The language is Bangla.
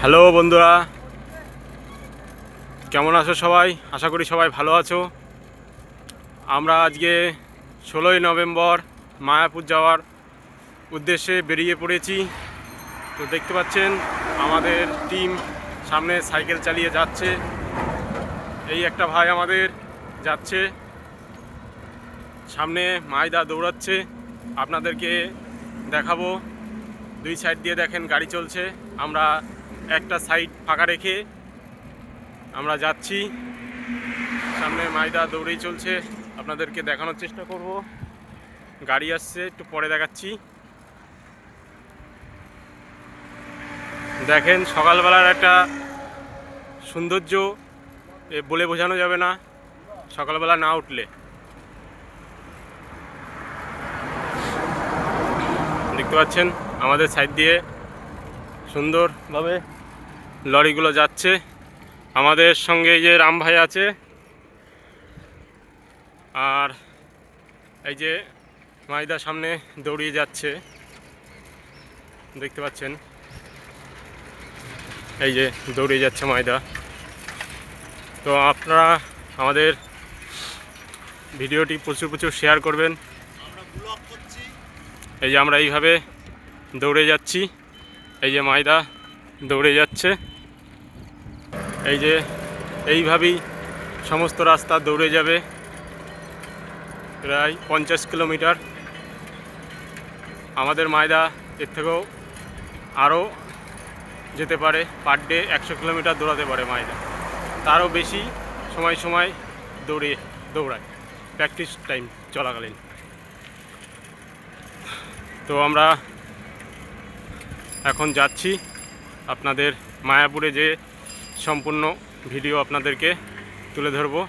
হ্যালো বন্ধুরা। কেমন আছো সবাই? আশা করি সবাই ভালো আছো। আমরা আজকে ষোলোই নভেম্বর মায়াপুর যাওয়ার উদ্দেশ্যে বেরিয়ে পড়েছি। তো দেখতে পাচ্ছেন, আমাদের টিম সামনে সাইকেল চালিয়ে যাচ্ছে। এই একটা ভাই আমাদের যাচ্ছে। সামনে মাইদা দৌড়াচ্ছে। আপনাদেরকে দেখাবো। দুই সাইড দিয়ে দেখেন গাড়ি চলছে। আমরা একটা সাইড ফাঁকা রেখে আমরা যাচ্ছি। সামনে মাইদা দৌড়েই চলছে। আপনাদেরকে দেখানোর চেষ্টা করব। গাড়ি আসছে, একটু পরে দেখাচ্ছি। দেখেন, সকালবেলার একটা সৌন্দর্য বলে বোঝানো যাবে না। সকালবেলা না উঠলে। দেখতে পাচ্ছেন, আমাদের সাইড দিয়ে সুন্দরভাবে লরিগুলো যাচ্ছে। আমাদের সঙ্গে এই যে রাম ভাই আছে। আর এই যে মাইদা সামনে দৌড়িয়ে যাচ্ছে। দেখতে পাচ্ছেন? এই যে দৌড়িয়ে যাচ্ছে ময়দা তো আপনারা আমাদের ভিডিওটি প্রচুর প্রচুর শেয়ার করবেন। এই যে আমরা এইভাবে দৌড়ে যাচ্ছি। এই যে ময়দা দৌড়ে যাচ্ছে। এই যে এইভাবেই সমস্ত রাস্তা দৌড়ে যাবে। প্রায় পঞ্চাশ কিলোমিটার। আমাদের ময়দা এর থেকেও আরও যেতে পারে পার ডে একশো কিলোমিটার দৌড়াতে পারে ময়দা। তারও বেশি সময় সময় দৌড়ে, দৌড়ায়। প্র্যাকটিস টাইম চলাকালীন। তো আমরা এখন যাচ্ছি আপনাদের মায়াপুরে যে সম্পূর্ণ ভিডিও আপনাদেরকে তুলে ধরবো।